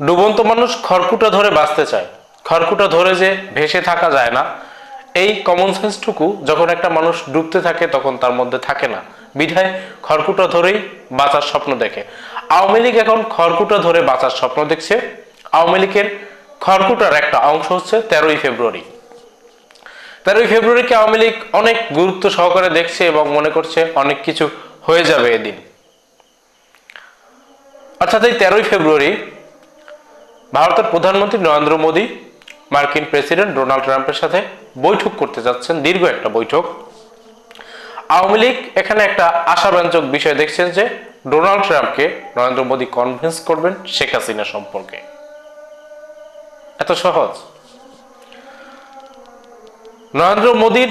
ডুবন্ত মানুষ খড়কুটা ধরে বাঁচতে চায়। খড়কুটা ধরে যে ভেসে থাকা যায় না। এই কমন সেন্সটুকু যখন একটা মানুষ ডুবতে থাকে, তখন তার মধ্যে থাকে না। বিধায় খড়কুটা ধরেই বাঁচার স্বপ্ন দেখে। আওয়ামী লীগ এখন খড়কুটা ধরে বাঁচার স্বপ্ন দেখছে। আওয়ামী লীগের খড়কুটার একটা অংশ হচ্ছে তেরোই ফেব্রুয়ারি। তেরোই ফেব্রুয়ারিকে আওয়ামী লীগ অনেক গুরুত্ব সহকারে দেখছে এবং মনে করছে অনেক কিছু হয়ে যাবে এদিন। অর্থাৎ এই তেরোই ফেব্রুয়ারি ভারতের প্রধানমন্ত্রী নরেন্দ্র মোদী, মার্কিন প্রেসিডেন্ট ডোনাল্ড ট্রাম্পের সাথে বৈঠক করতে যাচ্ছেন, দীর্ঘ একটা বৈঠক। আওয়ামী লীগ এখানে একটা আশাব্যঞ্জক বিষয় দেখছেন যে ডোনাল্ড ট্রাম্পকে নরেন্দ্র মোদী কনভিন্স করবেন শেখ হাসিনা সম্পর্কে। এত সহজ। নরেন্দ্র মোদীর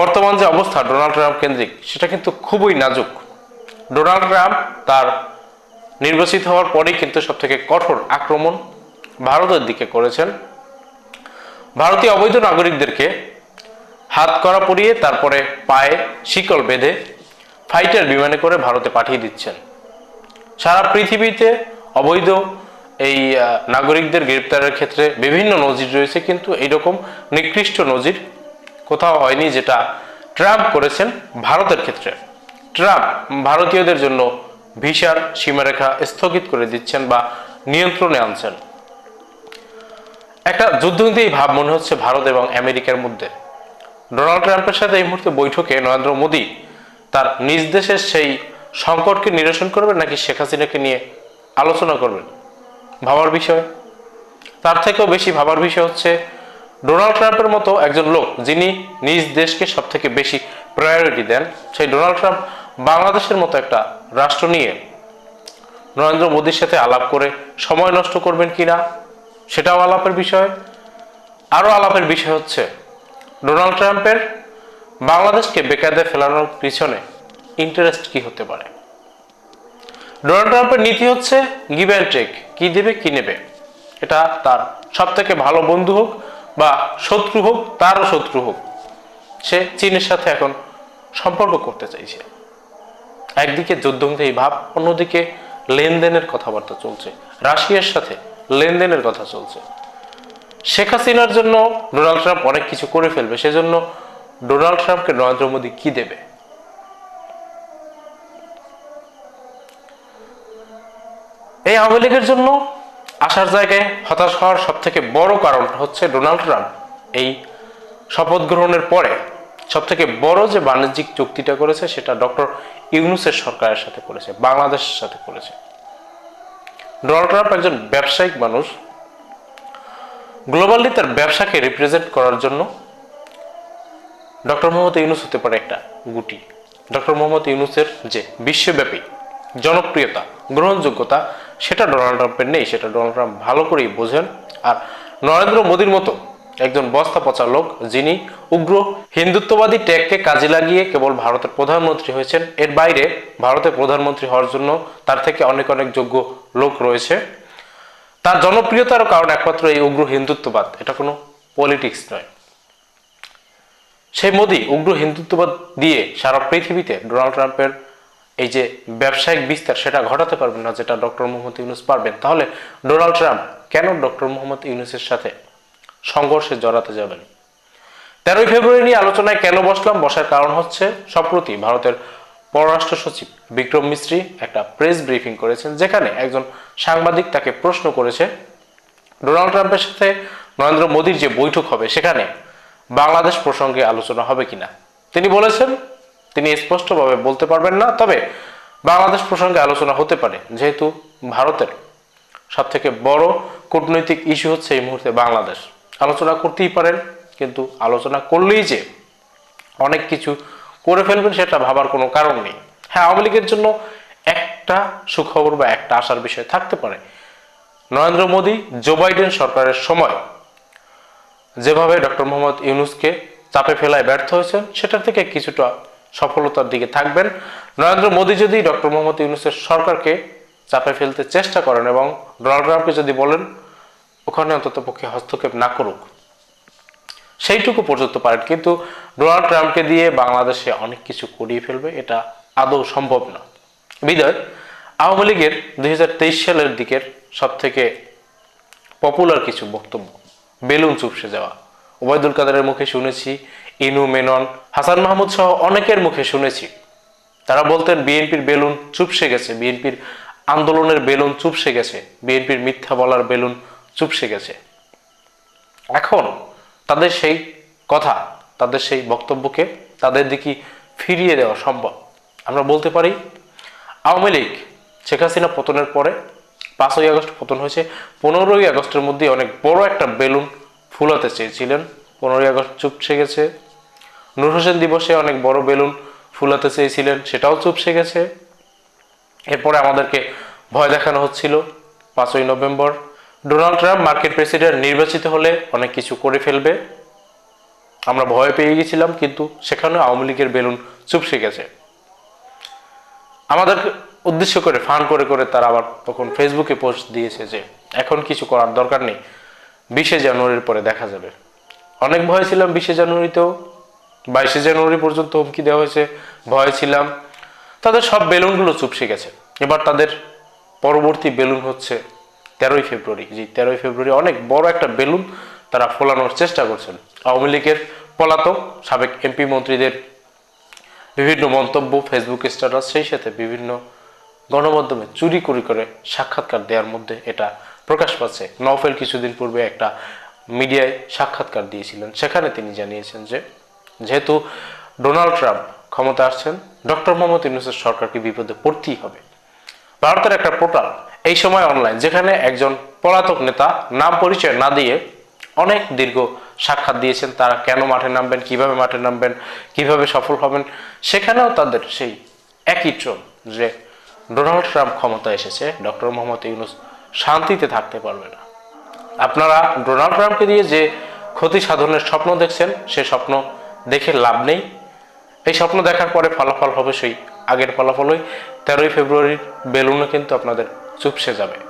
বর্তমান যে অবস্থা ডোনাল্ড ট্রাম্প কেন্দ্রিক, সেটা কিন্তু খুবই নাজুক। ডোনাল্ড ট্রাম্প তার নির্বাচিত হওয়ার পরেই কিন্তু সব থেকে কঠোর আক্রমণ ভারতের দিকে করেছেন। ভারতীয় অবৈধ নাগরিকদেরকে হাত করা পরিয়ে তারপরে পায়ে শিকল বেঁধে ফাইটার বিমানে করে ভারতে পাঠিয়ে দিচ্ছেন। সারা পৃথিবীতে অবৈধ এই নাগরিকদের গ্রেপ্তারের ক্ষেত্রে বিভিন্ন নজির রয়েছে, কিন্তু এইরকম নিকৃষ্ট নজির কোথাও হয়নি যেটা ট্রাম্প করেছেন ভারতের ক্ষেত্রে। ট্রাম্প ভারতীয়দের জন্য ভিসার সীমারেখা স্থগিত করে দিচ্ছেন বা নিয়ন্ত্রণে আনছেন। একটা যুদ্ধনীতি ভাব মনে হচ্ছে ভারত এবং আমেরিকার মধ্যে। ডোনাল্ড ট্রাম্পের সাথে এই মুহূর্তে বৈঠকে নরেন্দ্র মোদী তার নিজ দেশের সেই সংকটকে নিরসন করবেন নাকি শেখ হাসিনাকে নিয়ে আলোচনা করবেন? ভাবার বিষয়। তার থেকেও বেশি ভাবার বিষয় হচ্ছে, ডোনাল্ড ট্রাম্পের মতো একজন লোক যিনি নিজ দেশকে সব থেকে বেশি প্রায়োরিটি দেন, সেই ডোনাল্ড ট্রাম্প বাংলাদেশের মতো একটা রাষ্ট্র নিয়ে নরেন্দ্র মোদীর সাথে আলাপ করে সময় নষ্ট করবেন কিনা সেটাও আলাপের বিষয়। আরও আলাপের বিষয় হচ্ছে, ডোনাল্ড ট্রাম্পের বাংলাদেশকে বেকায়দে ফেলানোর পিছনে ইন্টারেস্ট কি হতে পারে? ডোনাল্ড ট্রাম্পের নীতি হচ্ছে গিভ অ্যান্ড টেক কি দেবে, কি নেবে? এটা তার সব থেকে ভালো বন্ধু হোক বা শত্রু হোক, তারও শত্রু হোক, সে চীনের সাথে এখন সম্পর্ক করতে চাইছে। একদিকে যুদ্ধমুখী ভাব, অন্যদিকে লেনদেনের কথাবার্তা চলছে। রাশিয়ার সাথে লেনদেনের কথা চলছে। শেখ হাসিনার জন্য ডোনাল্ড ট্রাম্প অনেক কিছু করে ফেলবে, সেজন্য ডোনাল্ড ট্রাম্পকে নরেন্দ্র মোদী কি দেবে? এই আওয়ামী লীগের জন্য আসার জায়গায় হতাশ হওয়ার সব থেকে বড় কারণ হচ্ছে ডোনাল্ড ট্রাম্প। এই শপথ গ্রহণের পরে সব থেকে বড় যে বাণিজ্যিক চুক্তিটা করেছে, সেটা ডক্টর ইউনুসের সরকারের সাথে করেছে, বাংলাদেশের সাথে করেছে। ডোনাল্ড ট্রাম্প একজন ব্যবসায়িক মানুষ। গ্লোবালি তার ব্যবসাকে রিপ্রেজেন্ট করার জন্য ডক্টর মোহাম্মদ ইউনুস হতে পারে একটা গুটি। ডক্টর মোহাম্মদ ইউনুসের যে বিশ্বব্যাপী জনপ্রিয়তা, গ্রহণযোগ্যতা, সেটা ডোনাল্ড ট্রাম্পের নেই, সেটা ডোনাল্ড ট্রাম্প ভালো করেই বোঝেন। আর নরেন্দ্র মোদীর মতো একজন বস্তা পচা লোক, যিনি উগ্র হিন্দুত্ববাদী ট্যাগকে কাজে লাগিয়ে কেবল ভারতের প্রধানমন্ত্রী হয়েছেন, এর বাইরে ভারতের প্রধানমন্ত্রী হওয়ার জন্য তার থেকে অনেক অনেক যোগ্য লোক রয়েছে। তার জনপ্রিয়তার কারণ একমাত্র এই উগ্র হিন্দুত্ববাদ, এটা কোনো পলিটিক্স নয়। সেই মোদী উগ্র হিন্দুত্ববাদ দিয়ে সারা পৃথিবীতে ডোনাল্ড ট্রাম্পের এই যে ব্যবসায়িক বিস্তার, সেটা ঘটাতে পারবেন না যেটা ডক্টর মোহাম্মদ ইউনুস পারবেন। তাহলে ডোনাল্ড ট্রাম্প কেন ডক্টর মোহাম্মদ ইউনুসের সাথে সংঘর্ষে জড়াতে যাবেন? তেরোই ফেব্রুয়ারি নিয়ে আলোচনায় কেন বসলাম? বসার কারণ হচ্ছে সম্প্রতি ভারতের পররাষ্ট্র সচিব বিক্রম মিস্ত্রি একটা প্রেস ব্রিফিং করেছেন, যেখানে একজন সাংবাদিক তাকে প্রশ্ন করেছে, ডোনাল্ড ট্রাম্পের সাথে নরেন্দ্র মোদীর যে বৈঠক হবে, সেখানে বাংলাদেশ প্রসঙ্গে আলোচনা হবে কিনা? তিনি বলেছেন, তিনি স্পষ্টভাবে বলতে পারবেন না, তবে বাংলাদেশ প্রসঙ্গে আলোচনা হতে পারে, যেহেতু ভারতের সব থেকে বড় কূটনৈতিক ইস্যু হচ্ছে এই মুহূর্তে বাংলাদেশ। আলোচনা করতেই পারেন, কিন্তু আলোচনা করলেই যে অনেক কিছু করে ফেলবেন সেটা ভাবার কোনো কারণ নেই। হ্যাঁ আওয়ামী লীগের জন্য একটা সুখবর বা একটা আশার বিষয় থাকতে পারে। নরেন্দ্র মোদী, জো বাইডেন সরকারের সময় যেভাবে ডক্টর মোহাম্মদ ইউনুসকে চাপে ফেলায় ব্যর্থ হয়েছেন, সেটার থেকে কিছুটা সফলতার দিকে থাকবেন। নরেন্দ্র মোদী যদি ডক্টর মোহাম্মদ ইউনুসের সরকারকে চাপে ফেলতে চেষ্টা করেন এবং ডোনাল্ড ট্রাম্পকে যদি বলেন, ওখানে অন্তত পক্ষে হস্তক্ষেপ না করুক। সেইটুকু পর্যন্ত পারেন। কিন্তু ডোনাল্ড ট্রাম্পকে দিয়ে বাংলাদেশে অনেক কিছু করিয়ে ফেলবে, এটা আদৌ সম্ভব না। বিদায়, আওয়ামী লীগের দুই হাজার তেইশ সালের দিকের সব থেকে পপুলার কিছু বক্তব্য। বেলুন চুপসে যাওয়া। ওবায়দুল কাদেরের মুখে শুনেছি, ইনু মেনন, হাসান মাহমুদ সহ অনেকের মুখে শুনেছি। তারা বলতেন, বিএনপির বেলুন চুপসে গেছে, বিএনপির আন্দোলনের বেলুন চুপসে গেছে, বিএনপির মিথ্যা বলার বেলুন চুপসে গেছে। এখন তাদের সেই কথা, তাদের সেই বক্তব্যকে তাদের দিকে ফিরিয়ে দেওয়া সম্ভব। আমরা বলতে পারি, আওয়ামী লীগ, শেখ হাসিনা পতনের পরে পাঁচই আগস্ট পতন হয়েছে। পনেরোই আগস্টের মধ্যে অনেক বড় একটা বেলুন ফুলাতে চেয়েছিলেন। পনেরোই আগস্ট চুপসে গেছে। নূর হোসেন দিবসে অনেক বড় বেলুন ফুলাতে চেয়েছিলেন, সেটাও চুপসে গেছে। এরপরে আমাদেরকে ভয় দেখানো হচ্ছিল পাঁচই নভেম্বর। ডোনাল্ড ট্রাম্প মার্কেট প্রেসিডেন্ট নির্বাচিত হলে অনেক কিছু করে ফেলবে। আমরা ভয় পেয়ে গেছিলাম, কিন্তু সেখানেও আওয়ামী লীগের বেলুন চুপসে গেছে। আমাদের উদ্দেশ্য করে, ফান করে করে তারা আবার তখন ফেসবুকে পোস্ট দিয়েছে যে, এখন কিছু করার দরকার নেই, বিশে জানুয়ারির পরে দেখা যাবে। অনেক ভয় ছিলাম বিশে জানুয়ারিতেও, বাইশে জানুয়ারি পর্যন্ত হুমকি দেওয়া হয়েছে, ভয় ছিলাম। তাদের সব বেলুনগুলো চুপসে গেছে। এবার তাদের পরবর্তী বেলুন হচ্ছে তেরোই ফেব্রুয়ারি যে তেরোই ফেব্রুয়ারি অনেক বড় একটা বেলুন তারা ফোলানোর চেষ্টা করছেন। আওয়ামী লীগের পলাতক সাবেক এমপি মন্ত্রীদের বিভিন্ন মন্তব্য ফেসবুক স্ট্যাটাস সেই সাথে বিভিন্ন গণমাধ্যমে চুরি করি করে সাক্ষাৎকার দেওয়ার মধ্যে এটা প্রকাশ পাচ্ছে। নওফেল কিছুদিন পূর্বে একটা মিডিয়ায় সাক্ষাৎকার দিয়েছিলেন। সেখানে তিনি জানিয়েছেন যে, যেহেতু ডোনাল্ড ট্রাম্প ক্ষমতা আসছেন, ডক্টর মোহাম্মদ ইউনুসের সরকারকে বিপদে পড়তেই হবে। ভারতের একটা পোর্টাল এই সময় অনলাইন যেখানে একজন পলাতক নেতা নাম পরিচয় না দিয়ে অনেক দীর্ঘ সাক্ষাৎ দিয়েছেন, তারা কেন মাঠে নামবেন, কীভাবে মাঠে নামবেন, কীভাবে সফল হবেন, সেখানেও তাদের সেই একই ট্রোল যে ডোনাল্ড ট্রাম্প ক্ষমতা এসেছে, ডক্টর মোহাম্মদ ইউনুস শান্তিতে থাকতে পারবে না। আপনারা ডোনাল্ড ট্রাম্পকে দিয়ে যে ক্ষতি সাধনের স্বপ্ন দেখছেন, সে স্বপ্ন দেখে লাভ নেই। এই স্বপ্ন দেখার পরে ফলাফল হবে সেই আগের ফলাফলই। তেরোই ফেব্রুয়ারির বেলুনে কিন্তু আপনাদের চুপসে যাবে।